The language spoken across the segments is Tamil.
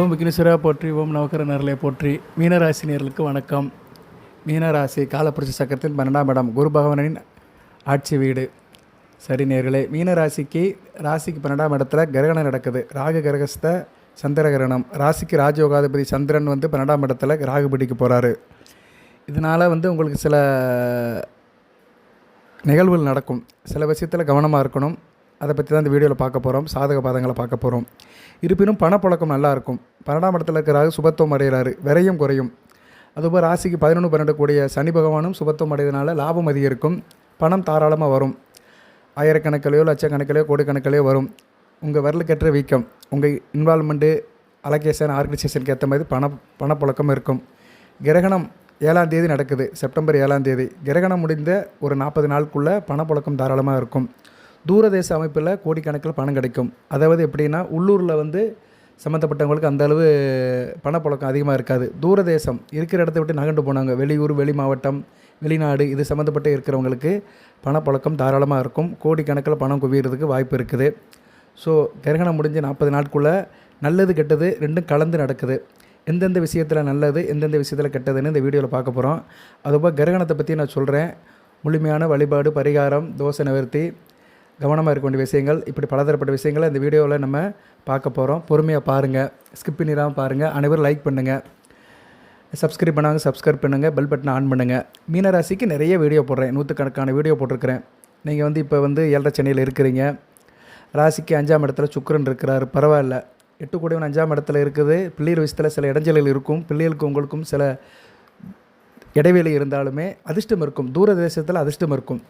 ஓம் விக்னேஸ்வரா போற்றி ஓம் நவகர நேரலை போற்றி. மீனராசி நேர்களுக்கு வணக்கம். மீனராசி காலப்புரட்சி சக்கரத்தின் பன்னெண்டாம் இடம் குரு பகவானின் ஆட்சி வீடு. சரி நேர்களே மீனராசிக்கு ராசிக்கு பன்னெண்டாம் இடத்துல கிரகணம் நடக்குது. ராகு கிரகஸ்த சந்திர கிரகணம். ராசிக்கு ராஜயோகாதிபதி சந்திரன் வந்து பன்னெண்டாம் இடத்துல ராகு பிடிக்க போகிறாரு இதனால் வந்து உங்களுக்கு சில நிகழ்வுகள் நடக்கும். சில விஷயத்தில் கவனமாக இருக்கணும். அதை பற்றி தான் இந்த வீடியோவில் பார்க்க போகிறோம் சாதக பாதங்களை பார்க்க போகிறோம். இருப்பினும் பணப்புழக்கம் நல்லாயிருக்கும். பன்னெண்டாம் இடத்துல இருக்கிறாரு சுபத்துவம் அடைகிறாரு விரையும் குறையும். அதுபோல் ராசிக்கு பதினொன்று பன்னெண்டு கூடிய சனி பகவானும் சுபத்துவம் அடைவதனால லாபம் அதிகரிக்கும். பணம் தாராளமாக வரும். ஆயிரக்கணக்கிலையோ லட்சக்கணக்கிலையோ கோடிக்கணக்கிலையோ வரும். உங்கள் வரலுக்கேற்ற வீக்கம் உங்கள் இன்வால்மெண்ட்டு அலகேஷன் ஆர்கனைசேஷனுக்கு ஏற்ற மாதிரி பண பணப்புழக்கம் இருக்கும். கிரகணம் ஏழாம் தேதி நடக்குது செப்டம்பர் ஏழாம் தேதி. கிரகணம் முடிந்த ஒரு நாற்பது நாளுக்குள்ளே பணப்புழக்கம் தாராளமாக இருக்கும். தூரதேச அமைப்பில் கோடிக்கணக்கில் பணம் கிடைக்கும். அதாவது எப்படின்னா உள்ளூரில் வந்து சம்மந்தப்பட்டவங்களுக்கு அந்த அளவு பணப்புழக்கம் அதிகமாக இருக்காது. தூரதேசம் இருக்கிற இடத்த விட்டு நகண்டு போனாங்க. வெளியூர் வெளி மாவட்டம் வெளிநாடு இது சம்மந்தப்பட்டு இருக்கிறவங்களுக்கு பணப்புழக்கம் தாராளமாக இருக்கும். கோடிக்கணக்கில் பணம் குவியறதுக்கு வாய்ப்பு இருக்குது. ஸோ கிரகணம் முடிஞ்ச நாற்பது நாட்குள்ளே நல்லது கெட்டது ரெண்டும் கலந்து நடக்குது. எந்தெந்த விஷயத்தில் நல்லது எந்தெந்த விஷயத்தில் கெட்டதுன்னு இந்த வீடியோவில் பார்க்க போகிறோம். அதுபோல் கிரகணத்தை பற்றி நான் சொல்கிறேன். முழுமையான வழிபாடு பரிகாரம் தோசை நிவர்த்தி கவனமாக இருக்க வேண்டிய விஷயங்கள் இப்படி பலதரப்பட்ட விஷயங்களை இந்த வீடியோவில் நம்ம பார்க்க போகிறோம் பொறுமையாக பாருங்கள் ஸ்கிப் பண்ணிடாமல் பாருங்கள் அனைவரும் லைக் பண்ணுங்கள் சப்ஸ்கிரைப் பண்ணாங்க சப்ஸ்கிரைப் பண்ணுங்கள் பெல் பட்டனை ஆன் பண்ணுங்கள் மீனராசிக்கு நிறைய வீடியோ போடுறேன். நூற்றுக்கணக்கான வீடியோ போட்டிருக்கிறேன். நீங்கள் வந்து இப்போ வந்து ஏழரை சென்னையில் இருக்கிறீங்க. ராசிக்கு அஞ்சாம் இடத்துல சுக்கரன் இருக்கிறார். பரவாயில்ல. எட்டு கூடவன் அஞ்சாம் இடத்துல இருக்குது. பிள்ளைகள் விஷயத்தில் சில இடைஞ்சல்கள் இருக்கும். பிள்ளைகளுக்கும் உங்களுக்கும் சில இடைவெளி இருந்தாலுமே அதிர்ஷ்டம் இருக்கும். தூர தேசத்தில் அதிர்ஷ்டம் இருக்கும்.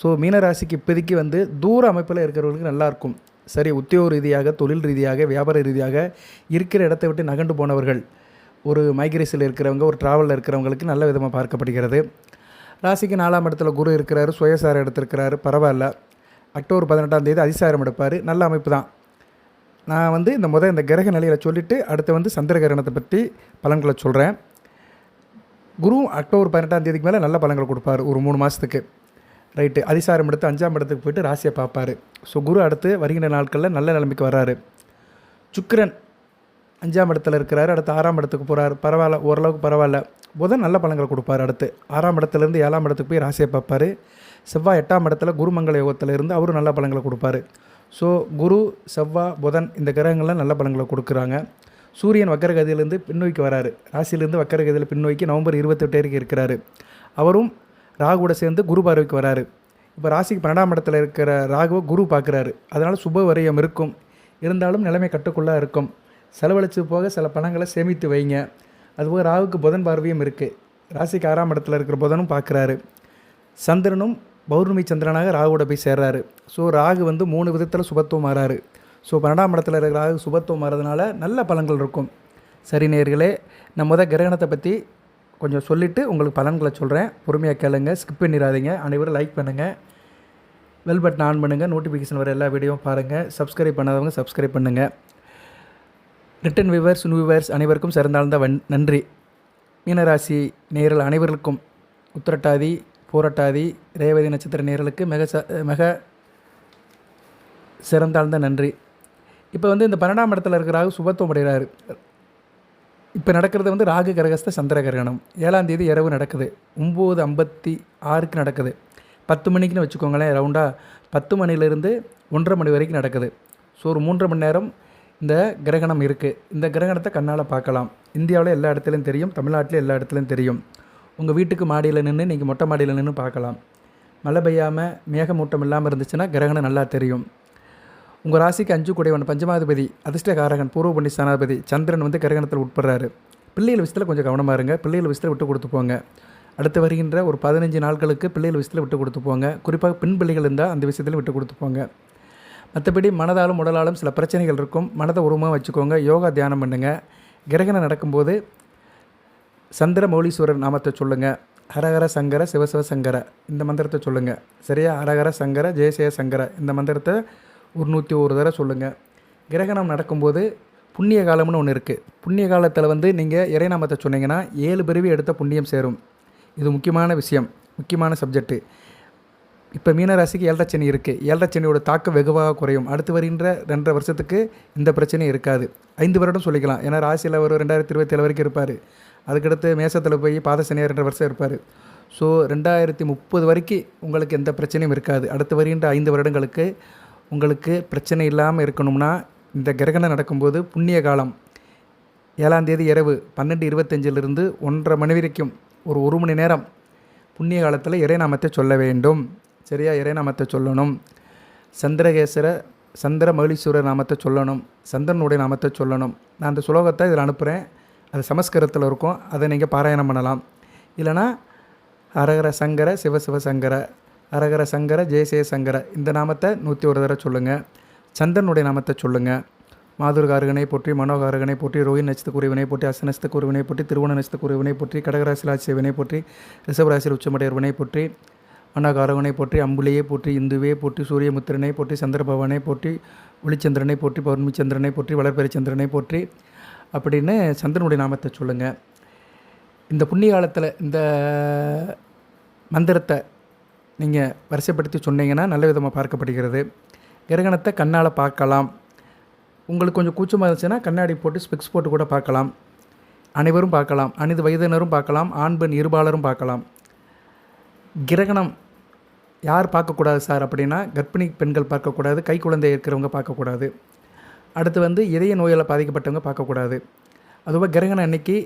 ஸோ மீனராசிக்கு இப்போதைக்கு வந்து தூர அமைப்பில் இருக்கிறவங்களுக்கு நல்லாயிருக்கும். சரி உத்தியோக ரீதியாக தொழில் ரீதியாக வியாபார ரீதியாக இருக்கிற இடத்தை விட்டு நகண்டு போனவர்கள் ஒரு மைக்ரேஸில் இருக்கிறவங்க ஒரு ட்ராவலில் இருக்கிறவங்களுக்கு நல்ல விதமாக பார்க்கப்படுகிறது. ராசிக்கு நாலாம் இடத்துல குரு இருக்கிறார் சுயசாரம் எடுத்திருக்கிறாரு பரவாயில்ல. அக்டோபர் பதினெட்டாம் தேதி அதிசாரம் எடுப்பார் நல்ல அமைப்பு தான். நான் வந்து இந்த முதல் இந்த கிரக நிலையில் சொல்லிவிட்டு அடுத்து வந்து சந்திர கிரகணத்தை பற்றி பலன்களை சொல்கிறேன் குரு அக்டோபர் பதினெட்டாம் தேதிக்கு மேலே நல்ல பலன்கள் கொடுப்பார் ஒரு மூணு மாதத்துக்கு ரைட்டு. அதிசாரம் எடுத்து அஞ்சாம் இடத்துக்கு போயிட்டு ராசியை பார்ப்பார். ஸோ குரு அடுத்து வருகின்ற நாட்களில் நல்ல நிலைமைக்கு வர்றாரு சுக்கிரன் அஞ்சாம் இடத்துல இருக்கிறாரு. அடுத்து ஆறாம் இடத்துக்கு போகிறார் பரவாயில்ல ஓரளவுக்கு பரவாயில்ல. புதன் நல்ல பலன்களை கொடுப்பார் அடுத்து. ஆறாம் இடத்துலேருந்து ஏழாம் இடத்துக்கு போய் ராசியை பார்ப்பார். செவ்வாய் எட்டாம் இடத்துல குருமங்கல யோகத்தில் இருந்து அவரும் நல்ல பலன்களை கொடுப்பாரு. ஸோ குரு செவ்வாய் புதன் இந்த கிரகங்கள்லாம் நல்ல பலன்களை கொடுக்குறாங்க. சூரியன் வக்கரகதியிலேருந்து பின்னோக்கி வராரு. ராசியிலேருந்து வக்கரகதியில் பின்னோக்கி நவம்பர் இருபத்தெட்டு வரைக்கும் இருக்கிறாரு. அவரும் ராகுவோட சேர்ந்து குரு பார்வைக்கு வராரு. இப்போ ராசிக்கு பன்னெண்டாம் இடத்துல இருக்கிற ராகுவை குரு பார்க்குறாரு. அதனால் சுப வரையம் இருக்கும். இருந்தாலும் நிலைமை கட்டுக்குள்ளாக இருக்கும். செலவழித்து போக சில பணங்களை சேமித்து வைங்க. அதுபோக ராகுக்கு புதன் பார்வையும் இருக்குது ராசிக்கு ஆறாம் இடத்துல இருக்கிற புதனும் பார்க்குறாரு. சந்திரனும் பௌர்ணமி சந்திரனாக ராகுவோட போய் சேர்றாரு. ஸோ ராகு வந்து மூணு விதத்தில் சுபத்துவம் மாறாரு. ஸோ பன்னெண்டாம் இடத்துல இருக்கிற ராகு சுபத்துவம் மாறதுனால நல்ல பலன்கள் இருக்கும். சரி நேர்களே நம்ம முத கிரகணத்தை பற்றி கொஞ்சம் சொல்லிவிட்டு உங்களுக்கு பலன்களை சொல்கிறேன் பொறுமையாக கேளுங்க ஸ்கிப் பண்ணிடாதீங்க. அனைவரும் லைக் பண்ணுங்கள் வெல் பட்டன் ஆன் பண்ணுங்கள் நோட்டிஃபிகேஷன் வர எல்லா வீடியோவும் பாருங்கள் சப்ஸ்கிரைப் பண்ணாதவங்க சப்ஸ்கிரைப் பண்ணுங்கள் ரிட்டன் வியூவர்ஸ் வியூவர்ஸ் அனைவருக்கும் சிறந்தாழ்ந்த வன் நன்றி. மீனராசி நேரல் அனைவருக்கும் உத்திரட்டாதி பூரட்டாதி ரேவதி நட்சத்திர நேரலுக்கு மிக ச மிக சிறந்தாழ்ந்த நன்றி. இப்போ வந்து இந்த பன்னெண்டாம் இடத்துல இருக்கிற சுபத்துவம் அடைகிறாரு. இப்போ நடக்கிறது வந்து ராகு கிரகஸ்த சந்திர கிரகணம். ஏழாம் தேதி இரவு நடக்குது. ஒம்பது ஐம்பத்தி ஆறுக்கு நடக்குது. பத்து மணிக்குன்னு வச்சுக்கோங்களேன் ரவுண்டாக பத்து மணிலேருந்து ஒன்றரை மணி வரைக்கும் நடக்குது. ஸோ ஒரு மூன்றரை மணி நேரம் இந்த கிரகணம் இருக்குது இந்த கிரகணத்தை கண்ணால் பார்க்கலாம். இந்தியாவில் எல்லா இடத்துலையும் தெரியும் தமிழ்நாட்டில் எல்லா இடத்துலையும் தெரியும். உங்கள் வீட்டுக்கு மாடியில் நின்று நீங்கள் மொட்டை மாடியில் நின்று பார்க்கலாம். மழை பெய்யாமல் மேகமூட்டம் இல்லாமல் இருந்துச்சுன்னா கிரகணம் நல்லா தெரியும். உங்கள் ராசிக்கு அஞ்சு குடைவன் பஞ்சமாதிபதி அதிர்ஷ்டகாரகன் பூர்வ புண்ணிய ஸ்தானாதிபதி சந்திரன் வந்து கிரகணத்தில் உட்படுறாரு. பிள்ளைகள் விஷயத்தில் கொஞ்சம் கவனமாக இருங்க. பிள்ளைகள் விஷயத்தில் விட்டு கொடுத்து போங்க. அடுத்து வருகின்ற ஒரு பதினஞ்சு நாட்களுக்கு பிள்ளைகள் விஷயத்தில் விட்டு கொடுத்து போங்க. குறிப்பாக பெண் பிள்ளைகள் இருந்தால் அந்த விஷயத்தில் விட்டு கொடுத்து போங்க. மற்றபடி மனதாலும் உடலாலும் சில பிரச்சனைகள் இருக்கும். மனதை உருவமாக வச்சுக்கோங்க. யோகா தியானம் பண்ணுங்கள் கிரகணம் நடக்கும்போது சந்திர மௌலீஸ்வரர் நாமத்தை சொல்லுங்கள் ஹரஹர சங்கர சிவசிவ சங்கர இந்த மந்திரத்தை சொல்லுங்கள் சரியா? ஹரஹர சங்கர ஜெயசேய சங்கர இந்த மந்திரத்தை ஒரு நூற்றி ஒரு தடவை சொல்லுங்கள் கிரகணம் நடக்கும்போது புண்ணிய காலம்னு ஒன்று இருக்குது புண்ணிய காலத்தில் வந்து நீங்கள் இறைநாமத்தை சொன்னீங்கன்னா ஏழு பிறவி எடுத்த புண்ணியம் சேரும். இது முக்கியமான விஷயம் முக்கியமான சப்ஜெக்ட்டு இப்போ மீனராசிக்கு ஏழரை இருக்குது ஏழரை சனியோட தாக்கம் வெகுவாக குறையும். அடுத்து வருகின்ற ரெண்டரை வருஷத்துக்கு இந்த பிரச்சனையும் இருக்காது. ஐந்து வருடம் சொல்லிக்கலாம். ஏன்னா ராசியில் ஒரு ரெண்டாயிரத்தி இருபத்தேழு வரைக்கும் இருப்பார். அதுக்கடுத்து மேசத்தில் போய் பாத சனியாக ரெண்டரை வருஷம் இருப்பார். ஸோ ரெண்டாயிரத்தி முப்பது வரைக்கும் உங்களுக்கு எந்த பிரச்சனையும் இருக்காது. அடுத்து வருகின்ற ஐந்து வருடங்களுக்கு உங்களுக்கு பிரச்சனை இல்லாமல் இருக்கணும்னா இந்த கிரகணம் நடக்கும்போது புண்ணிய காலம். ஏழாம் தேதி இரவு பன்னெண்டு இருபத்தஞ்சிலிருந்து ஒன்றரை மணி வரைக்கும் ஒரு ஒரு மணி நேரம் புண்ணிய காலத்தில் இறைநாமத்தை சொல்ல வேண்டும். சரியா? இறைநாமத்தை சொல்லணும். சந்திரகேசர சந்திர மகிழீஸ்வரர் நாமத்தை சொல்லணும். சந்திரனுடைய நாமத்தை சொல்லணும். நான் அந்த சுலோகத்தை இதில் அனுப்புகிறேன் அது சமஸ்கிருதத்தில் இருக்கும். அதை நீங்கள் பாராயணம் பண்ணலாம். இல்லைனா ஹரஹர சங்கர சிவ சிவ சங்கர ஹரஹர சங்கர ஜெயசேய சங்கர. இந்த நாமத்தை நூற்றி ஒரு தடவை சொல்லுங்கள் சந்திரனுடைய நாமத்தை சொல்லுங்கள் மாதுர்காரகனை போற்றி மனோகாரகனை போற்றி ரோஹி நட்சத்திரக்குரியவனை போற்றி அச போற்றி திருவண நட்சத்திரக்குரியவனை போற்றி கடகராசி போற்றி ரிஷபராசியில் உச்சமடையவனை போற்றி மனோகாரகனை போற்றி அம்புலியை போற்றி இந்துவே போற்றி சூரியமுத்திரனை போற்றி சந்திரபவனை போற்றி ஒளிச்சந்திரனை போற்றி பௌர்ணமி சந்திரனை போற்றி வளர்பெரி சந்திரனை போற்றி அப்படின்னு சந்திரனுடைய நாமத்தை சொல்லுங்கள் இந்த புண்ணிய காலத்தில் இந்த மந்திரத்தை நீங்கள் வரிசைப்படுத்தி சொன்னீங்கன்னா நல்ல விதமாக பார்க்கப்படுகிறது. கிரகணத்தை கண்ணால் பார்க்கலாம். உங்களுக்கு கொஞ்சம் கூச்சமாக இருந்துச்சுன்னா கண்ணாடி போட்டு ஸ்பெக்ஸ் போட்டு கூட பார்க்கலாம். அனைவரும் பார்க்கலாம். அனைத்து வயதினரும் பார்க்கலாம். ஆண் பெண் இருபாலரும் பார்க்கலாம். கிரகணம் யார் பார்க்கக்கூடாது சார் அப்படின்னா கர்ப்பிணி பெண்கள் பார்க்கக்கூடாது கை குழந்தை இருக்கிறவங்க பார்க்கக்கூடாது. அடுத்து வந்து இதய நோயால் பாதிக்கப்பட்டவங்க பார்க்கக்கூடாது. அதுபோல் கிரகணம் அன்னைக்கு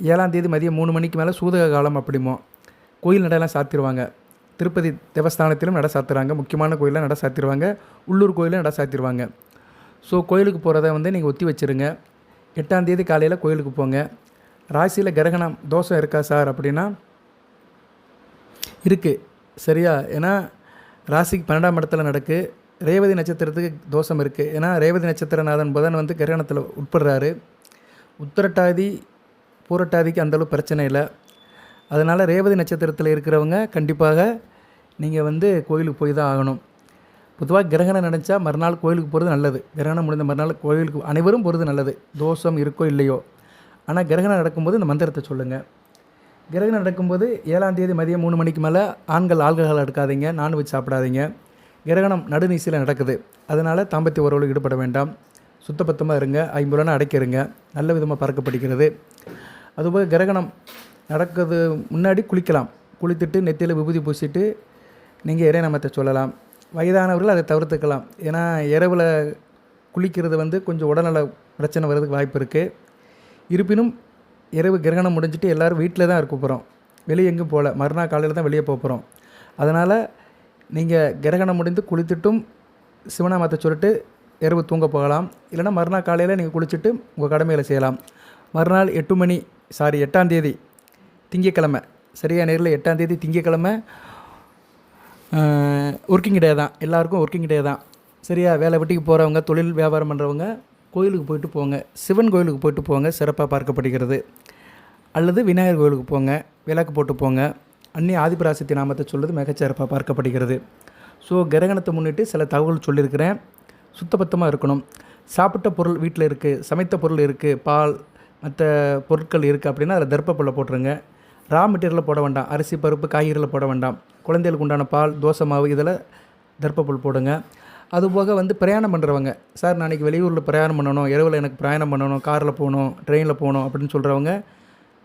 ஏழாம் தேதி மதியம் மூணு மணிக்கு மேலே சூதக காலம் அப்படிமோ கோயில் நடையெல்லாம் சாத்திடுவாங்க திருப்பதி தேவஸ்தானத்திலும் நட சாத்துறாங்க. முக்கியமான கோயிலில் நட சாத்திடுவாங்க உள்ளூர் கோயிலும் நட சாத்திடுவாங்க ஸோ கோயிலுக்கு போகிறத வந்து நீங்கள் ஒத்தி வச்சுருங்க. எட்டாந்தேதி காலையில் கோயிலுக்கு போங்க. ராசியில் கிரகணம் தோஷம் இருக்கா சார் அப்படின்னா? இருக்குது சரியா? ஏன்னா ராசிக்கு பன்னெண்டாம் இடத்துல நடக்கு. ரேவதி நட்சத்திரத்துக்கு தோஷம் இருக்குது ஏன்னா ரேவதி நட்சத்திரநாதன் புதன் வந்து கிரகணத்தில் உட்படுறாரு. உத்திரட்டாதி பூரட்டாதிக்கு அந்தளவு பிரச்சனை இல்லை. அதனால் ரேவதி நட்சத்திரத்தில் இருக்கிறவங்க கண்டிப்பாக நீங்கள் வந்து கோயிலுக்கு போய் தான் ஆகணும். பொதுவாக கிரகணம் நினச்சா மறுநாள் கோயிலுக்கு போகிறது நல்லது. கிரகணம் முடிந்த மறுநாள் கோயிலுக்கு அனைவரும் போகிறது நல்லது. தோஷம் இருக்கோ இல்லையோ. ஆனால் கிரகணம் நடக்கும்போது இந்த மந்திரத்தை சொல்லுங்கள் கிரகணம் நடக்கும்போது ஏழாம் தேதி மதியம் மூணு மணிக்கு மேலே ஆண்கள் ஆல்கஹால் எடுக்காதீங்க. நான்வெஜ் சாப்பிடாதீங்க. கிரகணம் நடுநீசியில் நடக்குது. அதனால் தாம்பத்திய உறவுகள் ஈடுபட வேண்டாம். சுத்தபத்தமாக இருங்க. ஐம்பது ரூபா அடைக்கிறங்க நல்ல விதமாக பறக்கப்படுகிறது அதுபோல் கிரகணம் நடக்கிறது முன்னாடி குளிக்கலாம். குளித்துட்டு நெத்தியில் விபூதி பூசிட்டு நீங்கள் இறைநாமத்தை சொல்லலாம். வயதானவர்கள் அதை தவிர்த்துக்கலாம். ஏன்னா இரவில் குளிக்கிறது வந்து கொஞ்சம் உடல்நல பிரச்சனை வர்றதுக்கு வாய்ப்பு இருக்குது இருப்பினும் இரவு கிரகணம் முடிஞ்சிட்டு எல்லோரும் வீட்டில் தான் இருக்க போகிறோம் வெளியே எங்கேயும் போகல மறுநாள் காலையில் தான் வெளியே போக போகிறோம் அதனால் நீங்கள் கிரகணம் முடிந்து குளித்துட்டும் சிவநாமத்தை சொல்லிட்டு இரவு தூங்க போகலாம். இல்லைனா மறுநாள் காலையில் நீங்கள் குளிச்சுட்டு உங்கள் கடமையில் செய்யலாம். மறுநாள் எட்டு மணி சாரி எட்டாம் தேதி திங்கக்கிழமை. சரியாக நேரில் எட்டாம் தேதி திங்கக்கிழமை. ஒர்க்கிங் டே தான். எல்லாருக்கும் ஒர்க்கிங் டே தான். சரியா? வேலை வெட்டிக்கு போகிறவங்க தொழில் வியாபாரம் பண்ணுறவங்க கோயிலுக்கு போயிட்டு போங்க. சிவன் கோயிலுக்கு போயிட்டு போங்க. சிறப்பாக பார்க்கப்படுகிறது. அல்லது விநாயகர் கோயிலுக்கு போங்க. விளக்கு போட்டு போங்க. அன்னி ஆதிபராசக்தி நாமத்தை சொல்வது மிகச்சிறப்பாக பார்க்கப்படுகிறது. ஸோ கிரகணத்தை முன்னிட்டு சில தகவல் சொல்லியிருக்கிறேன். சுத்தபத்தமாக இருக்கணும். சாப்பிட்ட பொருள் வீட்டில் இருக்குது சமைத்த பொருள் இருக்குது பால் மற்ற பொருட்கள் இருக்குது அப்படின்னா அதில் தர்ப்பப்புல்ல போட்டுருங்க. ரா மெட்டீரியலில் போட வேண்டாம். அரிசி பருப்பு காய்கறியில் போட வேண்டாம். குழந்தைகளுக்கு உண்டான பால் தோசை மாவு இதில் தர்ப்பப்புல் போடுங்க. அதுபோக வந்து பிரயாணம் பண்ணுறவங்க சார் நாளைக்கு வெளியூரில் பிரயாணம் பண்ணணும். இரவில் எனக்கு பிரயாணம் பண்ணணும். காரில் போகணும் ட்ரெயினில் போகணும் அப்படின்னு சொல்கிறவங்க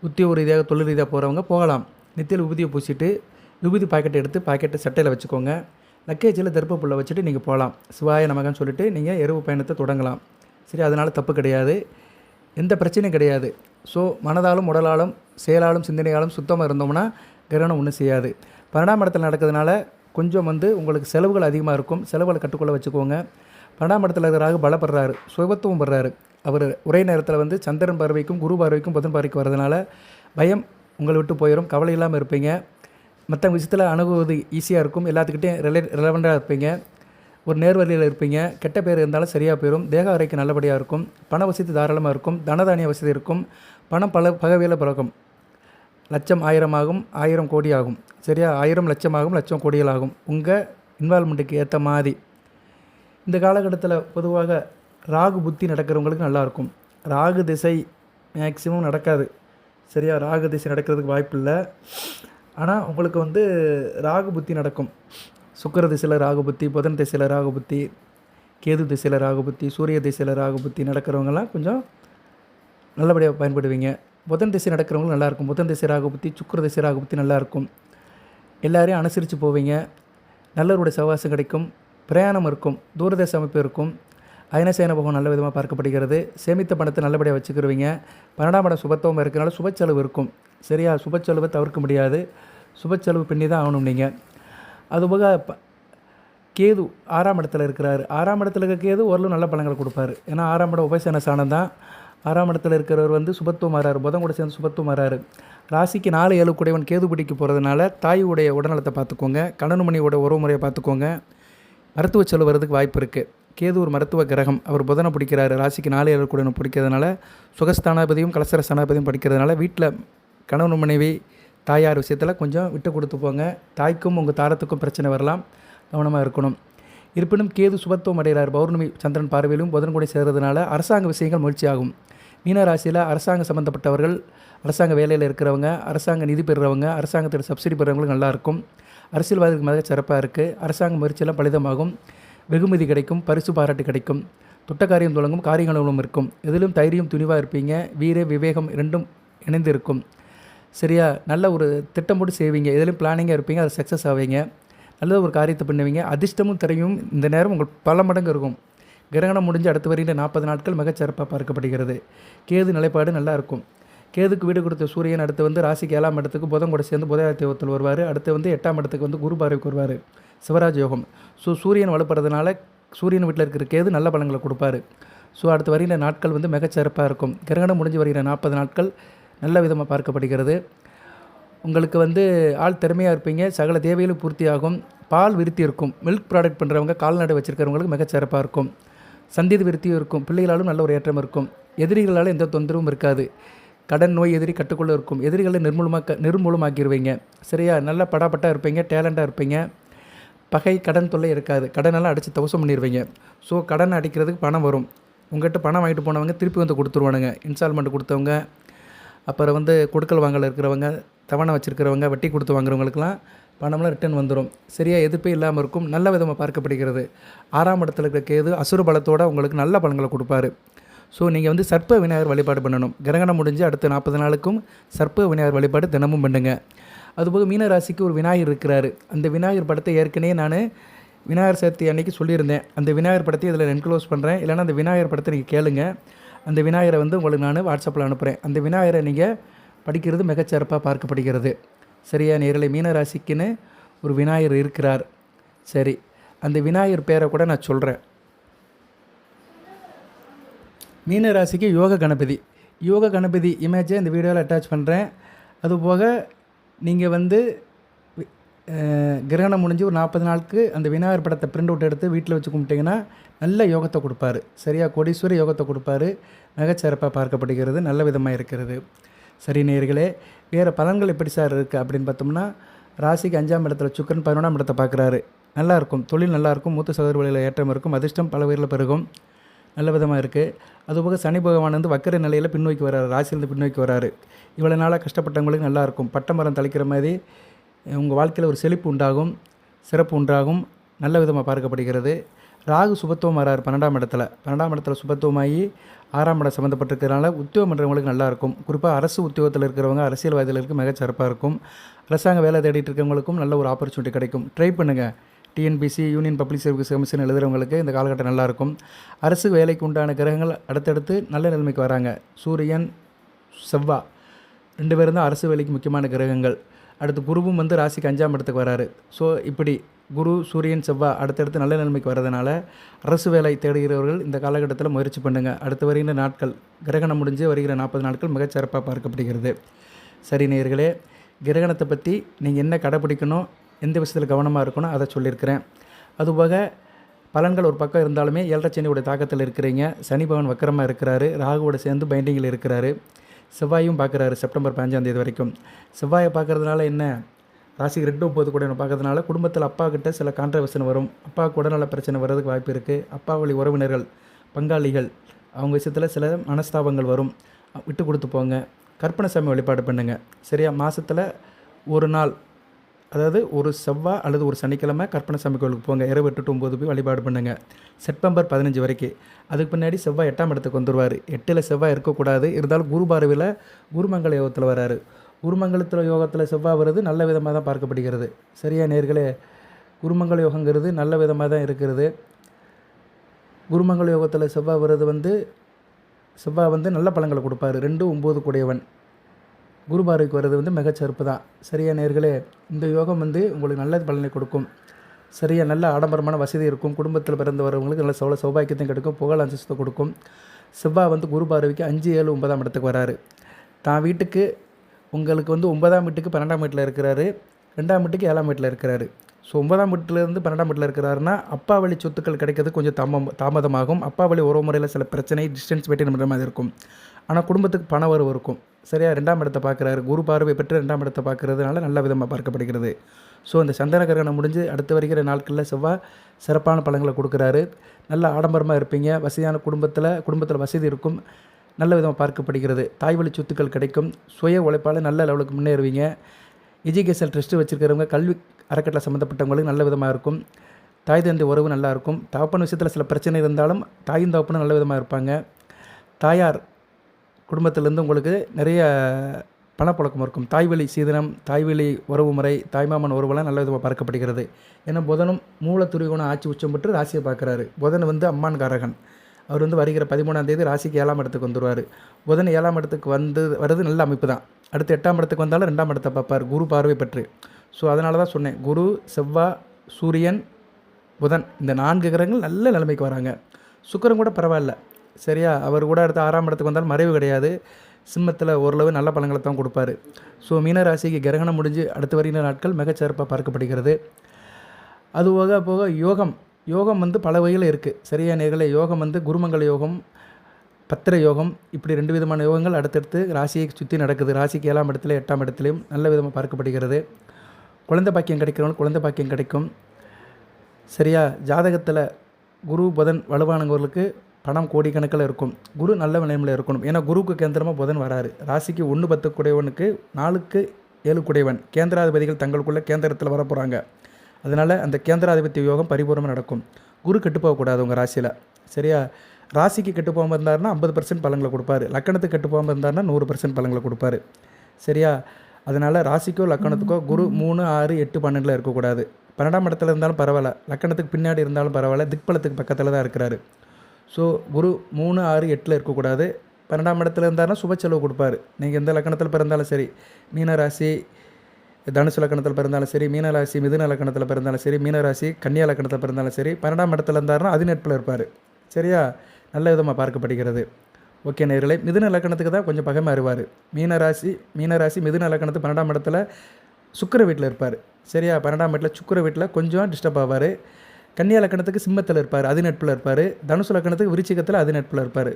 உத்தியோக ரீதியாக தொழில் ரீதியாக போகிறவங்க போகலாம். நெத்தியில் விபூதியை பூசிட்டு விபூதி பாக்கெட் எடுத்து பாக்கெட்டை சட்டையில் வச்சுக்கோங்க. லக்கேஜில் தர்ப்பப்புல்லை வச்சுட்டு நீங்கள் போகலாம். சிவாய நமகன்னு சொல்லிட்டு நீங்கள் எருவு பயணத்தை தொடங்கலாம். சரி அதனால் தப்பு கிடையாது. எந்த பிரச்சனையும் கிடையாது. ஸோ மனதாலும் உடலாலும் செயலாலும் சிந்தனையாலும் சுத்தமாக இருந்தோம்னா கிரகணம் ஒன்றும் செய்யாது. பன்னெண்டாம் இடத்துல நடக்கிறதுனால கொஞ்சம் வந்து உங்களுக்கு செலவுகள் அதிகமாக இருக்கும். செலவுகளை கட்டுக்குள்ளே வச்சுக்கோங்க. பன்னெண்டாம் இடத்துல இருக்கிறாக பலப்படுறாரு. சுகத்துவம் படுறாரு அவர் ஒரே நேரத்தில் வந்து சந்திரன் பார்வைக்கும் குரு பார்வைக்கும் புதன் பார்வைக்கு வர்றதுனால பயம் உங்களை விட்டு போயிடும் கவலை இல்லாமல் இருப்பீங்க. மற்ற விஷயத்தில் அணுகுவது ஈஸியாக இருக்கும். எல்லாத்துக்கிட்டையும் ரிலே ரிலவெண்ட்டாக இருப்பீங்க. ஒரு நேர்வழியில் இருப்பீங்க. கெட்ட பேர் இருந்தாலும் சரியாக போயிடும் தேக அறைக்கு நல்லபடியாக இருக்கும். பண வசதி தாராளமாக இருக்கும். தனதானிய வசதி இருக்கும். பணம் பல பகவையில் பிறக்கும் லட்சம் ஆயிரமாகும் ஆயிரம் கோடி ஆகும். சரியா? ஆயிரம் லட்சமாகும் லட்சம் கோடிகளாகும் உங்கள் இன்வால்மெண்ட்டுக்கு ஏற்ற மாதிரி. இந்த காலகட்டத்தில் பொதுவாக ராகு புத்தி நடக்கிறவங்களுக்கு நல்லாயிருக்கும் ராகு திசை மேக்சிமம் நடக்காது. சரியா? ராகு திசை நடக்கிறதுக்கு வாய்ப்பு இல்லை ஆனால் உங்களுக்கு வந்து ராகு புத்தி நடக்கும். சுக்கர திசையில் ராகுபுத்தி புதன் திசையில் ராகுபுத்தி கேது திசையில் ராகுபுத்தி சூரிய திசையில் ராகுபுத்தி நடக்கிறவங்கலாம் கொஞ்சம் நல்லபடியாக பயன்படுவீங்க. புதன் திசை நடக்கிறவங்களும் நல்லாயிருக்கும் புதன் திசை ராகுபுத்தி சுக்கர திசை ராகுபுத்தி நல்லாயிருக்கும் எல்லாரையும் அனுசரித்து போவீங்க. நல்லவருடைய சவாசம் கிடைக்கும். பிரயாணம் இருக்கும். தூரதேச அமைப்பு இருக்கும். அயனசேன பகவான் நல்ல விதமாக பார்க்கப்படுகிறது. சேமித்த பணத்தை நல்லபடியாக வச்சுக்கிருவீங்க. பன்னெண்டாம் படம் சுபத்துவம் இருக்கிறனால சுபச்செலவு இருக்கும். சரியா? சுபச்செலவை செலவை தவிர்க்க முடியாது. சுபச்செலவு பின்னி தான் ஆகணும் நீங்கள் அதுபோக இப்போ கேது ஆறாம் இடத்துல இருக்கிறாரு. ஆறாம் இடத்துல இருக்க கேது ஓரளவு நல்ல பலன்களை கொடுப்பாரு. ஏன்னா ஆறாம் இடம் உபசேன சாணம் தான். ஆறாம் இடத்துல இருக்கிறவர் வந்து சுபத்துவம் மாறாரு புதன் கூட சேர்ந்து சுபத்துவம் மாறாரு ராசிக்கு நாலு ஏழு கூடையவன் கேது பிடிக்க போகிறதுனால தாயுடைய உடல்நலத்தை பார்த்துக்கோங்க. கணன்மணியோட உறவு முறையை பார்த்துக்கோங்க. மருத்துவ செலவு வரதுக்கு வாய்ப்பு இருக்குது கேது ஒரு மருத்துவ கிரகம். அவர் புதனை பிடிக்கிறாரு. ராசிக்கு நாலு ஏழு கூடையவன் பிடிக்கிறதுனால சுகஸ்தானாபதியும் கலசர ஸ்தானாபதியும் படிக்கிறதுனால வீட்டில் கணவன் மனைவி தாயார் விஷயத்தில் கொஞ்சம் விட்டு கொடுத்து போங்க. தாய்க்கும் உங்கள் தாரத்துக்கும் பிரச்சனை வரலாம். கவனமாக இருக்கணும். இருப்பினும் கேது சுபத்துவம் அடைகிறார். பௌர்ணமி சந்திரன் பார்வையிலும் புதன் கூட சேர்றதுனால அரசாங்க விஷயங்கள் முயற்சியாகும். மீனராசியில் அரசாங்கம் சம்மந்தப்பட்டவர்கள் அரசாங்க வேலையில் இருக்கிறவங்க அரசாங்க நிதி பெறுறவங்க அரசாங்கத்தில் சப்சிடி பெறுறவங்களுக்கு நல்லாயிருக்கும் அரசியல்வாதிகளுக்கு மிக சிறப்பாக இருக்குது அரசாங்க முயற்சியெல்லாம் பலிதமாகும். வெகுமதி கிடைக்கும். பரிசு பாராட்டு கிடைக்கும். தொட்ட காரியம் தொடங்கும். காரியங்களும் இருக்கும். எதிலும் தைரியம் துணிவாக இருப்பீங்க. வீர விவேகம் இரண்டும் இணைந்து இருக்கும் சரியா? நல்ல ஒரு திட்டம் போட்டு செய்வீங்க. எதிலும் பிளானிங்காக இருப்பீங்க. அது சக்ஸஸ் ஆவீங்க. நல்ல ஒரு காரியத்தை பண்ணுவீங்க. அதிர்ஷ்டமும் திரையும் இந்த நேரம் உங்களுக்கு பல மடங்கு இருக்கும். கிரகணம் முடிஞ்சு அடுத்து வருகின்ற நாற்பது நாட்கள் மிகச்சிறப்பாக பார்க்கப்படுகிறது. கேது நிலைப்பாடு நல்லா இருக்கும். கேதுக்கு வீடு கொடுத்த சூரியன் அடுத்து வந்து ராசிக்கு ஏழாம் இடத்துக்கு புதன் கூட சேர்ந்து புதயாத்தியத்தில் வருவார். அடுத்து வந்து எட்டாம் இடத்துக்கு வந்து குரு பார்வைக்கு வருவார். சிவராஜ் யோகம். ஸோ சூரியன் வலுப்படுறதுனால சூரியன் வீட்டில் இருக்கிற கேது நல்ல பலங்களை கொடுப்பாரு. ஸோ அடுத்து வருகிற நாட்கள் வந்து மிகச்சிறப்பாக இருக்கும். கிரகணம் முடிஞ்சு வருகிற நாற்பது நாட்கள் நல்ல விதமாக பார்க்கப்படுகிறது. உங்களுக்கு வந்து ஆள் திறமையாக இருப்பீங்க சகல தேவைகளும் பூர்த்தியாகும் பால் விருத்தி இருக்கும் மில்க் ப்ராடக்ட் பண்ணுறவங்க கால்நடை வச்சுருக்கிறவங்களுக்கு மிகச்சிறப்பாக இருக்கும். சந்தீத விருத்தியும் இருக்கும் பிள்ளைகளாலும் நல்ல ஒரு ஏற்றம் இருக்கும். எதிரிகளால் எந்த தொந்தரவும் இருக்காது. கடன் நோய் எதிரி கட்டுக்குள்ளே இருக்கும். எதிரிகளை நிர்மூலமாக்க நிர்மூலமாக்கிடுவீங்க சரியா? நல்ல படாப்பட்டாக இருப்பீங்க டேலண்டாக இருப்பீங்க. பகை கடன் தொல்லை இருக்காது. கடனெல்லாம் அடித்து தவசம் பண்ணிடுவீங்க ஸோ கடன் அடிக்கிறதுக்கு பணம் வரும். உங்கள்கிட்ட பணம் வாங்கிட்டு போனவங்க திருப்பி வந்து கொடுத்துருவானுங்க. இன்ஸ்டால்மெண்ட் கொடுத்தவங்க அப்புறம் வந்து கொடுக்கல் வாங்கல இருக்கிறவங்க தவணை வச்சுருக்கிறவங்க வட்டி கொடுத்து வாங்குறவங்களுக்குலாம் பணம்லாம் ரிட்டர்ன் வந்துடும் சரியாக எதிர்ப்பே இல்லாமல் இருக்கும். நல்ல விதமாக பார்க்கப்படுகிறது. ஆறாம் இடத்துல இருக்கிற கேது அசுர பலத்தோடு உங்களுக்கு நல்ல பலன்களை கொடுப்பாரு. ஸோ நீங்கள் வந்து சர்ப்ப விநாயகர் வழிபாடு பண்ணணும். கிரகணம் முடிஞ்சு அடுத்த நாற்பது நாளுக்கும் சர்ப்ப விநாயகர் வழிபாடு தினமும் பண்ணுங்க. அதுபோக மீனராசிக்கு ஒரு விநாயகர் இருக்கிறார். அந்த விநாயகர் படத்தை ஏற்கனவே நான் விநாயகர் சதுர்த்தி அன்னைக்கு சொல்லியிருந்தேன். அந்த விநாயகர் படத்தை இதில் என்க்ளோஸ் பண்ணுறேன் இல்லைன்னா அந்த விநாயகர் படத்தை நீங்கள் கேளுங்கள் அந்த விநாயகரை வந்து உங்களுக்கு நான் வாட்ஸ்அப்பில் அனுப்புகிறேன் அந்த விநாயகரை நீங்கள் படிக்கிறது மிகச்சிறப்பாக பார்க்கப்படுகிறது. சரியா? நேரலை மீனராசிக்குன்னு ஒரு விநாயகர் இருக்கிறார். சரி அந்த விநாயகர் பேரை கூட நான் சொல்கிறேன் மீனராசிக்கு யோக கணபதி. யோக கணபதி இமேஜை இந்த வீடியோவில் அட்டாச் பண்ணுறேன் அதுபோக நீங்கள் வந்து கிரகணம் முடிஞ்சு ஒரு நாற்பது நாளுக்கு அந்த விநாயகர் படத்தை பிரிண்ட் அவுட் எடுத்து வீட்டில் வச்சு கும்பிட்டிங்கன்னா நல்ல யோகத்தை கொடுப்பாரு. சரியா கோடீஸ்வர யோகத்தை கொடுப்பாரு. மிகச்சிறப்பாக பார்க்கப்படுகிறது. நல்ல விதமாக இருக்கிறது. சரி நேயர்களே வேறு பலன்கள் எப்படி சார் இருக்குது அப்படின்னு பார்த்தோம்னா ராசிக்கு அஞ்சாம் இடத்துல சுக்கரன் பதினொன்றாம் இடத்தை பார்க்குறாரு. நல்லா இருக்கும். தொழில் நல்லாயிருக்கும் மூத்த சகோதர வழியில் ஏற்றம் இருக்கும். அதிர்ஷ்டம் பல உயிரில் பெருகும். நல்ல விதமாக இருக்குது அதுபோக சனி பகவான் வந்து வக்கர நிலையில் பின்னோக்கி வராரு ராசியிலேருந்து பின்னோக்கி வராரு இவ்வளோ நாளாக கஷ்டப்பட்டவங்களுக்கு நல்லாயிருக்கும் பட்டமரம் மரம் தளிக்கிற மாதிரி உங்கள் வாழ்க்கையில் ஒரு செழிப்பு உண்டாகும் சிறப்பு உண்டாகும் நல்ல விதமாக பார்க்கப்படுகிறது. ராகு சுபத்துவம் வராரு பன்னெண்டாம் இடத்துல. பன்னெண்டாம் இடத்துல சுபத்துவமாகி ஆறாம் இடம் சம்மந்தப்பட்டிருக்கிறதுனால உத்தியோகம் பண்ணுறவங்களுக்கு நல்லாயிருக்கும் குறிப்பாக அரசு உத்தியோகத்தில் இருக்கிறவங்க அரசியல்வாதிகளுக்கு மிகச் சிறப்பாக இருக்கும். அரசாங்க வேலை தேடிட்டு இருக்கவங்களுக்கும் நல்ல ஒரு ஆப்பர்ச்சுனிட்டி கிடைக்கும். ட்ரை பண்ணுங்கள் TNPSC union public service commission எழுதுறவங்களுக்கு இந்த காலகட்டம் நல்லாயிருக்கும் அரசு வேலைக்கு உண்டான கிரகங்கள் அடுத்தடுத்து நல்ல நிலைமைக்கு வராங்க. சூரியன் செவ்வா ரெண்டு பேரும் தான் அரசு வேலைக்கு முக்கியமான கிரகங்கள். அடுத்து குருவும் வந்து ராசிக்கு அஞ்சாம் இடத்துக்கு வராரு. ஸோ இப்படி குரு சூரியன் செவ்வாய் அடுத்தடுத்து நல்ல நிலைமைக்கு வர்றதுனால அரசு வேலை தேடுகிறவர்கள் இந்த காலகட்டத்தில் முயற்சி பண்ணுங்கள் அடுத்து வருகின்ற நாட்கள் கிரகணம் முடிஞ்சு வருகிற நாற்பது நாட்கள் மிகச்சிறப்பாக பார்க்கப்படுகிறது. சரி நேயர்களே கிரகணத்தை பற்றி நீங்கள் என்ன கடைப்பிடிக்கணும் எந்த விஷயத்தில் கவனமாக இருக்கணும் அதை சொல்லியிருக்கிறேன். அதுபோக பலன்கள் ஒரு பக்கம் இருந்தாலுமே ஏழரை சனியோட தாக்கத்தில் இருக்கிறீங்க. சனி பகவான் வக்கரமாக இருக்கிறாரு. ராகுவோட சேர்ந்து பைண்டிங்கில் இருக்கிறாரு. செவ்வாயும் பார்க்குறாரு செப்டம்பர் பதினஞ்சாம் தேதி வரைக்கும். செவ்வாயை பார்க்கறதுனால என்ன? ராசிக்கு ரெண்டு ஒம்பது கூட பார்க்கறதுனால குடும்பத்தில் அப்பா கிட்ட சில கான்ட்ரவர்சன் வரும். அப்பாவுக்கு உடல்நல பிரச்சனை வர்றதுக்கு வாய்ப்பு இருக்குது அப்பா வழி உறவினர்கள் பங்காளிகள் அவங்க விஷயத்தில் சில மனஸ்தாபங்கள் வரும். விட்டு கொடுத்து போங்க. கற்பனை சாமி வழிபாடு பண்ணுங்கள் சரியா? மாதத்தில் ஒரு நாள் அதாவது ஒரு செவ்வாய் அல்லது ஒரு சனிக்கிழமை கற்பனை கோயிலுக்கு போங்க. இரவு எட்டு to ஒம்பது போய் வழிபாடு பண்ணுங்கள் செப்டம்பர் பதினஞ்சு வரைக்கும். அதுக்கு பின்னாடி செவ்வாய் எட்டாம் இடத்துக்கு வந்துடுவார் எட்டில் செவ்வாய் இருக்கக்கூடாது. இருந்தாலும் குரு பார்வையில் குருமங்கல யோகத்தில் வராரு. குருமங்கலத்தில் யோகத்தில் செவ்வாய் வருது நல்ல விதமாக தான் பார்க்கப்படுகிறது. சரியா நேர்களே? குருமங்கல யோகங்கிறது நல்ல விதமாக தான் இருக்கிறது. குருமங்கல யோகத்தில் செவ்வாய் வர்றது வந்து செவ்வாய் வந்து நல்ல பழங்களை கொடுப்பாரு. ரெண்டு ஒம்பது கூடையவன். குருபாருக்கு வர்றது வந்து மிகச்சிறப்பு தான். சரியா நேர்களே இந்த யோகம் வந்து உங்களுக்கு நல்ல பலனை கொடுக்கும். சரியா நல்ல ஆடம்பரமான வசதி இருக்கும். குடும்பத்தில் பிறந்து வரவங்களுக்கு நல்ல சோழ சௌபாக்கியத்தையும் கிடைக்கும். புகழ் அந்தஸ்தை கொடுக்கும். செவ்வாய் வந்து குரு பார்வைக்கு அஞ்சு ஏழு ஒன்பதாம் இடத்துக்கு வராரு. தான் வீட்டுக்கு உங்களுக்கு வந்து ஒன்பதாம் வீட்டுக்கு பன்னெண்டாம் வீட்டில் இருக்கிறாரு. ரெண்டாம் வீட்டுக்கு ஏழாம் வீட்டில் இருக்கிறாரு. ஸோ ஒன்பதாம் வீட்டிலேருந்து பன்னெண்டாம் வீட்டில் இருக்கிறாருன்னா அப்பா வழி சொத்துக்கள் கிடைக்கிறது கொஞ்சம் தாமம் தாமதமாகும். அப்பா வழி உறவு முறையில் சில பிரச்சனை டிஸ்டன்ஸ் மெயின்டைன் பண்ணுற மாதிரி இருக்கும். ஆனால் குடும்பத்துக்கு பண வரவு இருக்கும். சரியாக ரெண்டாம் இடத்தை பார்க்குறாரு. குரு பார்வை பெற்று ரெண்டாம் இடத்தை பார்க்கறதுனால நல்ல விதமாக பார்க்கப்படுகிறது. ஸோ இந்த சந்தன கிரகணம் முடிஞ்சு அடுத்து வருகிற நாட்களில் செவ்வாய் சிறப்பான பலன்களை கொடுக்குறாரு. நல்ல ஆடம்பரமாக இருப்பீங்க. வசதியான குடும்பத்தில் குடும்பத்தில் வசதி இருக்கும். நல்ல விதமாக பார்க்கப்படுகிறது. தாய் வழி சொத்துக்கள் கிடைக்கும். சுய உழைப்பால் நல்ல லெவலுக்கு முன்னேறுவீங்க. எஜுகேஷன் ட்ரஸ்ட்டு வச்சுருக்கிறவங்க கல்வி அறக்கட்டளை சம்மந்தப்பட்டவங்களுக்கு நல்ல விதமாக இருக்கும். தாய் தந்தை உறவு நல்லாயிருக்கும் தகப்பன் விஷயத்தில் சில பிரச்சனை இருந்தாலும் தாயும் தகப்பனும் நல்ல விதமாக இருப்பாங்க. தாயார் குடும்பத்திலேருந்து உங்களுக்கு நிறைய பணப்புழக்கம் இருக்கும். தாய்வழி சீதனம் தாய்வழி உறவு முறை தாய்மாமன் உறவுலாம் நல்ல விதமாக பார்க்கப்படுகிறது. ஏன்னா புதனும் மூல துரிகோணம் ஆட்சி உச்சம் பெற்று ராசியை பார்க்குறாரு. புதன் வந்து அம்மான் காரகன் அவர் வந்து வருகிற பதிமூணாம் தேதி ராசிக்கு ஏழாம் இடத்துக்கு வந்துடுவார் புதன் ஏழாம் இடத்துக்கு வந்து வர்றது நல்ல அமைப்பு தான். அடுத்து எட்டாம் இடத்துக்கு வந்தாலும் ரெண்டாம் இடத்தை பார்ப்பார். குரு பார்வை பெற்று. ஸோ அதனால தான் சொன்னேன். குரு செவ்வாய் சூரியன் புதன் இந்த நான்கு கிரகங்கள் நல்ல நிலைமைக்கு வராங்க. சுக்கரம் கூட பரவாயில்ல. சரியா? அவர் கூட அடுத்து ஆறாம் இடத்துக்கு வந்தாலும் மறைவு கிடையாது. சிம்மத்தில் ஓரளவு நல்ல பலன்களை தான் கொடுப்பாரு. ஸோ மீன ராசிக்கு கிரகணம் முடிஞ்சு அடுத்து வருகிற நாட்கள் மிகச்சிறப்பாக பார்க்கப்படுகிறது. அது போக போக யோகம். யோகம் வந்து பல வகையில் இருக்குது சரியா நேர்களை? யோகம் வந்து குருமங்கல யோகம் பத்திர யோகம் இப்படி ரெண்டு விதமான யோகங்கள் அடுத்தடுத்து ராசியை சுற்றி நடக்குது. ராசிக்கு ஏழாம் இடத்துல எட்டாம் இடத்துலையும் நல்ல விதமாக பார்க்கப்படுகிறது. குழந்தை பாக்கியம் கிடைக்கிறவங்களுக்கு குழந்தை பாக்கியம் கிடைக்கும். சரியா? ஜாதகத்தில் குரு புதன் வலுவானவர்களுக்கு பணம் கோடிக்கணக்கில் இருக்கும். குரு நல்ல நிலைமையில் இருக்கணும். ஏன்னா குருவுக்கு கேந்திரமாக புதன் வராரு. ராசிக்கு ஒன்று பத்து குடையவனுக்கு நாலுக்கு ஏழு குடைவன் கேந்திராதிபதிகள் தங்களுக்குள்ள கேந்திரத்தில் வர போகிறாங்க அதனால் அந்த கேந்திராதிபத்திய யோகம் பரிபூர்ணமாக நடக்கும். குரு கெட்டு போகக்கூடாது உங்கள் ராசியில். சரியா? ராசிக்கு கெட்டு போகாமல் இருந்தாருன்னா ஐம்பது பர்சன்ட் பழங்களை கொடுப்பாரு. லக்கணத்துக்கு கெட்டு போகாமல் இருந்தாருன்னா நூறு பர்சன்ட் பழங்களை கொடுப்பாரு. சரியா? அதனால் ராசிக்கோ லக்கணத்துக்கோ குரு மூணு ஆறு எட்டு பன்னெண்டில் இருக்கக்கூடாது பன்னெண்டாம் இடத்துல இருந்தாலும் பரவாயில்ல. லக்கணத்துக்கு பின்னாடி இருந்தாலும் பரவாயில்ல. திக்பலத்துக்கு பக்கத்தில் தான் இருக்கிறாரு. ஸோ குரு மூணு ஆறு எட்டில் இருக்கக்கூடாது. பன்னெண்டாம் இடத்துல இருந்தாருன்னா சுப செலவு கொடுப்பாரு. நீங்கள் எந்த லக்கணத்தில் பிறந்தாலும் சரி மீனராசி தனுசு லக்கணத்தில் பிறந்தாலும் சரி மீனராசி மிதுன லக்கணத்தில் பிறந்தாலும் சரி மீனராசி கன்னியா லக்கணத்தில் பிறந்தாலும் சரி பன்னெண்டாம் இடத்துல இருந்தாருன்னா அதிநெட்பில் இருப்பார். சரியா? நல்ல விதமாக பார்க்கப்படுகிறது. ஓகே நேர்களே மிதுன லக்கணத்துக்கு தான் கொஞ்சம் பகமை அறிவார் மீனராசி மீனராசி மிதுன லக்கணத்து பன்னெண்டாம் இடத்துல சுக்கிர வீட்டில் இருப்பார். சரியா? பன்னெண்டாம் வீட்டில் சுக்கிர வீட்டில் கொஞ்சம் டிஸ்டர்ப் ஆவார். கன்னியா லக்கணத்துக்கு சிம்மத்தில் இருப்பார் அது நட்பில் இருப்பார். தனுசு லக்கணத்துக்கு விருச்சிகத்தில் அது நட்பில் இருப்பார்.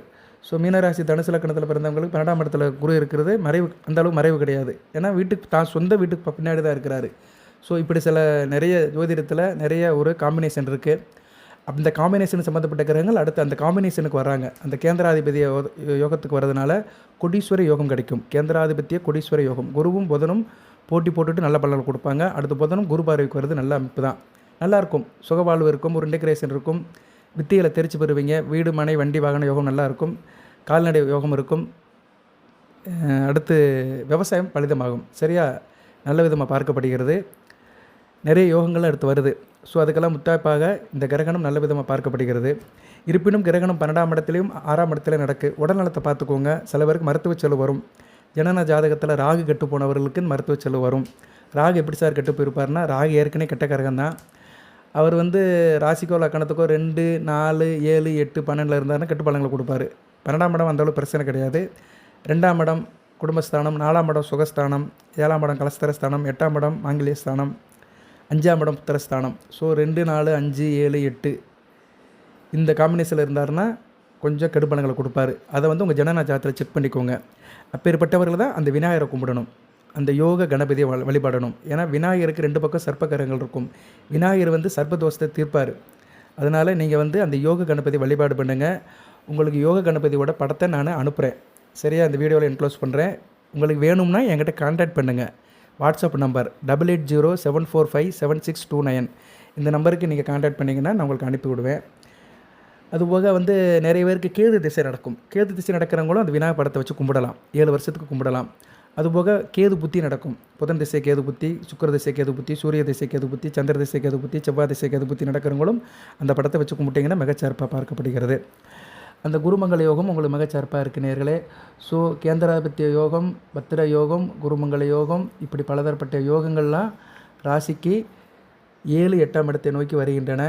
ஸோ மீனராசி தனுசு லக்கணத்தில் பிறந்தவங்களுக்கு பன்னெண்டாம் இடத்துல குரு இருக்கிறது. மறைவு அந்த அளவு மறைவு கிடையாது. ஏன்னா வீட்டுக்கு தான் சொந்த வீட்டுக்கு பின்னாடி தான் இருக்கிறாரு. ஸோ இப்படி சில நிறைய ஜோதிடத்தில் நிறைய ஒரு காம்பினேஷன் இருக்குது அந்த காம்பினேஷன் சம்மந்தப்பட்ட கிரகங்கள் அடுத்து அந்த காம்பினேஷனுக்கு வராங்க. அந்த கேந்திராதிபதி யோகத்துக்கு வரதுனால கொடீஸ்வர யோகம் கிடைக்கும். கேந்திராதிபத்திய கொடீஸ்வர யோகம். குருவும் புதனும் போட்டி போட்டுட்டு நல்ல பலன் கொடுப்பாங்க. அடுத்து புதனும் குரு பார்வைக்கு வருது நல்ல அமைப்பு தான். நல்லாயிருக்கும் சுகவாழ்வு இருக்கும் ஒரு இன்டெக்ரேஷன் இருக்கும். வித்திகளை தெரிச்சு பெறுவீங்க. வீடு மனை வண்டி வாகன யோகம் நல்லாயிருக்கும் கால்நடை யோகம் இருக்கும். அடுத்து விவசாயம் பலிதமாகும். சரியா? நல்ல விதமாக பார்க்கப்படுகிறது. நிறைய யோகங்களும் அடுத்து வருது. ஸோ அதுக்கெல்லாம் முத்தாய்ப்பாக இந்த கிரகணம் நல்ல விதமாக பார்க்கப்படுகிறது. இருப்பினும் கிரகணம் பன்னெண்டாம் இடத்துலையும் ஆறாம் இடத்துல நடக்கு. உடல்நலத்தை பார்த்துக்கோங்க. சில பேருக்கு மருத்துவ செலவு வரும். ஜனன ஜாதகத்தில் ராகு கெட்டு போனவர்களுக்கு மருத்துவ செலவு வரும். ராகு எப்படி சார் கெட்டு போயிருப்பாருன்னா ராகு ஏற்கனவே கெட்ட கிரகம் தான் அவர் வந்து ராசிக்கோ லக்கணத்துக்கோ ரெண்டு நாலு ஏழு எட்டு பன்னெண்டில் இருந்தாருன்னா கெட்டு கொடுப்பார் கொடுப்பாரு. பன்னெண்டாம் இடம் வந்தாலும் பிரச்சனை கிடையாது. ரெண்டாம் இடம் குடும்பஸ்தானம் நாலாம் இடம் சுகஸ்தானம் ஏழாம் இடம் கலஸ்தரஸ்தானம் எட்டாம் இடம் ஆங்கிலேய ஸ்தானம் அஞ்சாம் இடம் புத்திரஸ்தானம். ஸோ ரெண்டு நாலு அஞ்சு ஏழு எட்டு இந்த காம்பினேஷனில் இருந்தாருன்னா கொஞ்சம் கெடுபலங்களை கொடுப்பாரு. அதை வந்து உங்கள் ஜனன ஜாதகத்தில் செக் பண்ணிக்கோங்க. அப்பேற்பட்டவர்கள் தான் அந்த விநாயகரை கும்பிடணும். அந்த யோக கணபதியை வழிபடணும். ஏன்னா விநாயகருக்கு ரெண்டு பக்கம் சர்ப்பகரங்கள் இருக்கும். விநாயகர் வந்து சர்ப்பதோஷத்தை தீர்ப்பார். அதனால் நீங்கள் வந்து அந்த யோக கணபதி வழிபாடு பண்ணுங்கள் உங்களுக்கு யோக கணபதியோட படத்தை நான் அனுப்புகிறேன் சரியா? அந்த வீடியோவில் என்க்ளோஸ் பண்ணுறேன் உங்களுக்கு வேணும்னா என்கிட்ட கான்டாக்ட் பண்ணுங்கள் WhatsApp number double eight zero seven four five seven six two nine இந்த நம்பருக்கு நீங்கள் கான்டாக்ட் பண்ணிங்கன்னா நான் உங்களுக்கு அனுப்பி விடுவேன். அதுபோக வந்து நிறைய பேருக்கு கேது திசை நடக்கும். கேது திசை நடக்கிறவங்களும் அந்த விநாயகர் படத்தை வச்சு கும்பிடலாம். ஏழு வருஷத்துக்கு கும்பிடலாம். அதுபோக கேது புத்தி நடக்கும். புதன் திசை கேது புத்தி சுக்கிர திசை கேது புத்தி சூரிய திசை கேது புத்தி சந்திர திசை கேது புத்தி செவ்வாய் திசை கேது புத்தி நடக்கிறவங்களும் அந்த படத்தை வச்சு கும்பிட்டிங்கன்னா மிகச்சிறப்பாக பார்க்கப்படுகிறது. அந்த குருமங்கள யோகம் உங்களுக்கு மிகச்சிறப்பாக இருக்கு நேர்களே. ஸோ கேந்திராதிபத்திய யோகம் பத்திர யோகம் குருமங்கள யோகம் இப்படி பலதரப்பட்ட யோகங்கள்லாம் ராசிக்கு ஏழு எட்டாம் இடத்தை நோக்கி வருகின்றன.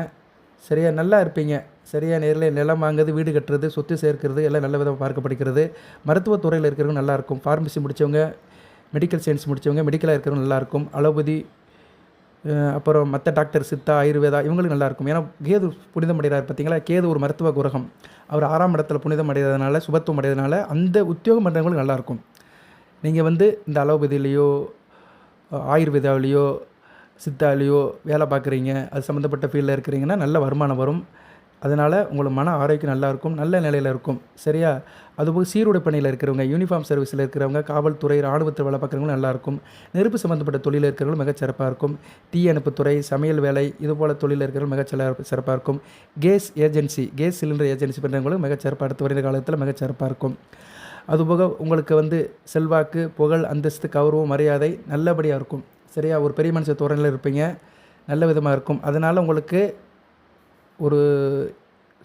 சரியா நல்லா இருப்பீங்க. சரியாக நேரில் நிலம் வாங்குறது வீடு கட்டுறது சொத்து சேர்க்கிறது எல்லாம் நல்ல விதமாக பார்க்கப்படுகிறது. மருத்துவத்துறையில் இருக்கிறவங்க நல்லாயிருக்கும் ஃபார்மசி முடித்தவங்க மெடிக்கல் சயின்ஸ் முடித்தவங்க மெடிக்கலாக இருக்கிறவங்க நல்லாயிருக்கும் அலோபதி அப்புறம் மற்ற டாக்டர் சித்தா ஆயுர்வேதா இவங்களுக்கு நல்லாயிருக்கும் ஏன்னா கேது புனிதம் அடைகிறார் பார்த்தீங்களா? கேது ஒரு மருத்துவ குரகம். அவர் ஆறாம் இடத்துல புனிதம் அடைகிறதுனால சுபத்துவம் அடைகிறதுனால அந்த உத்தியோகம் பண்ணுறவங்களுக்கு நல்லாயிருக்கும் நீங்கள் வந்து இந்த அலோபதியிலையோ ஆயுர்வேதாவிலேயோ சித்தாலேயோ வேலை பார்க்குறீங்க அது சம்மந்தப்பட்ட ஃபீல்டில் இருக்கிறீங்கன்னா நல்ல வருமானம் வரும். அதனால் உங்களுக்கு மன ஆரோக்கியம் நல்லாயிருக்கும் நல்ல நிலையில் இருக்கும். சரியா? அதுபோக சீருடை பணியில் இருக்கிறவங்க யூனிஃபார்ம் சர்வீஸில் இருக்கிறவங்க காவல்துறை இராணுவத்தில் வேலை பார்க்குறவங்களும் நல்லாயிருக்கும் நெருப்பு சம்மந்தப்பட்ட தொழிலில் இருக்கிறவங்களும் மிக சிறப்பாக இருக்கும். தீ அனுப்புத்துறை சமையல் வேலை இது போல் தொழிலில் இருக்கிறவங்க மிகச் சிறப்பாக இருக்கும். Gas agency gas cylinder agency பண்ணுறவங்களும் மிக சிறப்பாக அடுத்து வருகிற காலத்தில் மிக சிறப்பாக இருக்கும். அதுபோக உங்களுக்கு வந்து செல்வாக்கு புகழ் அந்தஸ்து கௌரவம் மரியாதை நல்லபடியாக இருக்கும். சரியா? ஒரு பெரிய மனுஷ தோரணையில் இருப்பீங்க. நல்ல விதமாக இருக்கும். அதனால் உங்களுக்கு ஒரு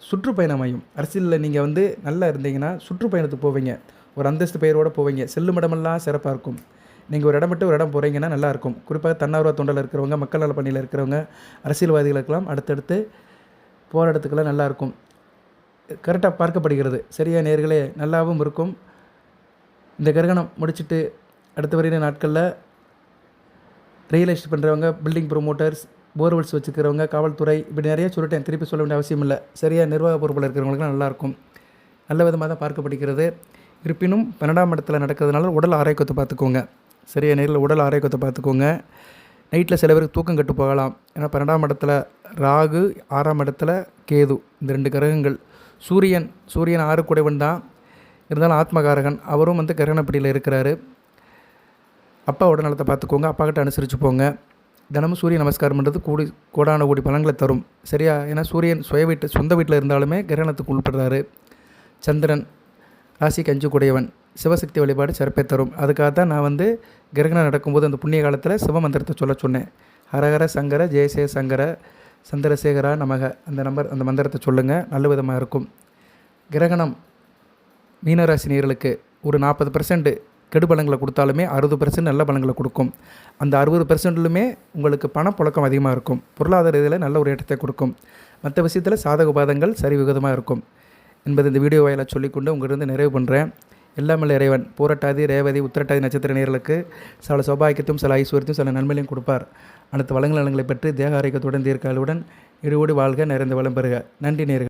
சுற்றுப்பயணம் அமையும். அரசியலில் நீங்கள் வந்து நல்லா இருந்தீங்கன்னா சுற்றுப்பயணத்துக்கு போவீங்க. ஒரு அந்தஸ்து பெயரோடு போவீங்க. செல்லும் இடமெல்லாம் சிறப்பாக இருக்கும். நீங்கள் ஒரு இடம் விட்டு ஒரு இடம் போகிறீங்கன்னா நல்லாயிருக்கும் குறிப்பாக தன்னார்வ தொண்டில் இருக்கிறவங்க மக்கள் நல பணியில் இருக்கிறவங்க அரசியல்வாதிகளுக்கெல்லாம் அடுத்தடுத்து போகிற இடத்துக்கெல்லாம் நல்லாயிருக்கும் கரெக்டாக பார்க்கப்படுகிறது. சரியா? நேர்களே நல்லாவும் இருக்கும். இந்த கிரகணம் முடிச்சுட்டு அடுத்த வரையின நாட்களில் ரியல் எஸ்டேட் பண்ணுறவங்க பில்டிங் ப்ரொமோட்டர்ஸ் போர்வெல்ஸ் வச்சுக்கிறவங்க காவல்துறை இப்படி நிறைய சொல்லிட்டேன் திருப்பி சொல்ல வேண்டிய அவசியம் இல்லை. சரியாக நிர்வாக பொறுப்பில் இருக்கிறவங்களுக்குலாம் நல்லாயிருக்கும் நல்ல விதமாக தான் பார்க்கப்படுகிறது. இருப்பினும் பன்னெண்டாம் இடத்துல நடக்கிறதுனால உடல் ஆரோக்கியத்தை பார்த்துக்கோங்க. சரியாக நேரில் உடல் ஆரோக்கியத்தை பார்த்துக்கோங்க. நைட்டில் சில பேருக்கு தூக்கம் கட்டு போகலாம். ஏன்னா பன்னெண்டாம் இடத்துல ராகு ஆறாம் இடத்துல கேது இந்த ரெண்டு கிரகங்கள். சூரியன் சூரியன் ஆறு குடைவன் தான். இருந்தாலும் ஆத்மகாரகன். அவரும் வந்து கிரகணப்படியில் இருக்கிறாரு. அப்பாவோட நலத்தை பார்த்துக்கோங்க அப்பா கிட்ட அனுசரித்து போங்க. தினமும் சூரிய நமஸ்காரம் பண்ணுறது கூடி கோடான கோடி பலன்களை தரும். சரியா? ஏன்னா சூரியன் சுய வீட்டு சொந்த வீட்டில் இருந்தாலுமே கிரகணத்துக்கு உள்படுறாரு சந்திரன் ராசி கஞ்சி கூடையவன் சிவசக்தி வழிபாடு சிறப்பை தரும். அதுக்காக தான் நான் வந்து கிரகணம் நடக்கும்போது அந்த புண்ணிய காலத்தில் சிவமந்திரத்தை சொல்ல சொன்னேன். ஹரஹர சங்கர ஜெயசே சங்கர சந்திரசேகரா நமக. அந்த நம்பர் அந்த மந்திரத்தை சொல்லுங்கள் நல்ல விதமாக இருக்கும். கிரகணம் மீனராசி நேயர்களுக்கு ஒரு நாற்பது பர்சன்ட் கெடு பழங்களை கொடுத்தாலுமே அறுபது பர்சன்ட் நல்ல பழங்களை கொடுக்கும். அந்த அறுபது பர்சன்ட்லுமே உங்களுக்கு பணப்புழக்கம் அதிகமாக இருக்கும். பொருளாதார இதில் நல்ல ஒரு ஏற்றத்தை கொடுக்கும். மற்ற விஷயத்தில் சாதக பாதங்கள் சரி விகிதமாக இருக்கும். என்பது இந்த வீடியோ வாயிலாக சொல்லிக்கொண்டு உங்கள்கிட்ட நிறைவு பண்ணுறேன் எல்லாமல்ல இறைவன். பூரட்டாதி ரேவதி உத்திரட்டாதி நட்சத்திர நேர்களுக்கு சில சௌபாகியத்தையும் சில ஐஸ்வர்யத்தையும் சில நன்மைகளையும் கொடுப்பார். அனைத்து வளங்கள் நலங்களை பெற்று தேக ஆரோக்கியத்துடன் தீர்க்காலுடன் இடுவோடு வாழ்க நிறைந்த வளம் பெறுக. நன்றி நேர்கள்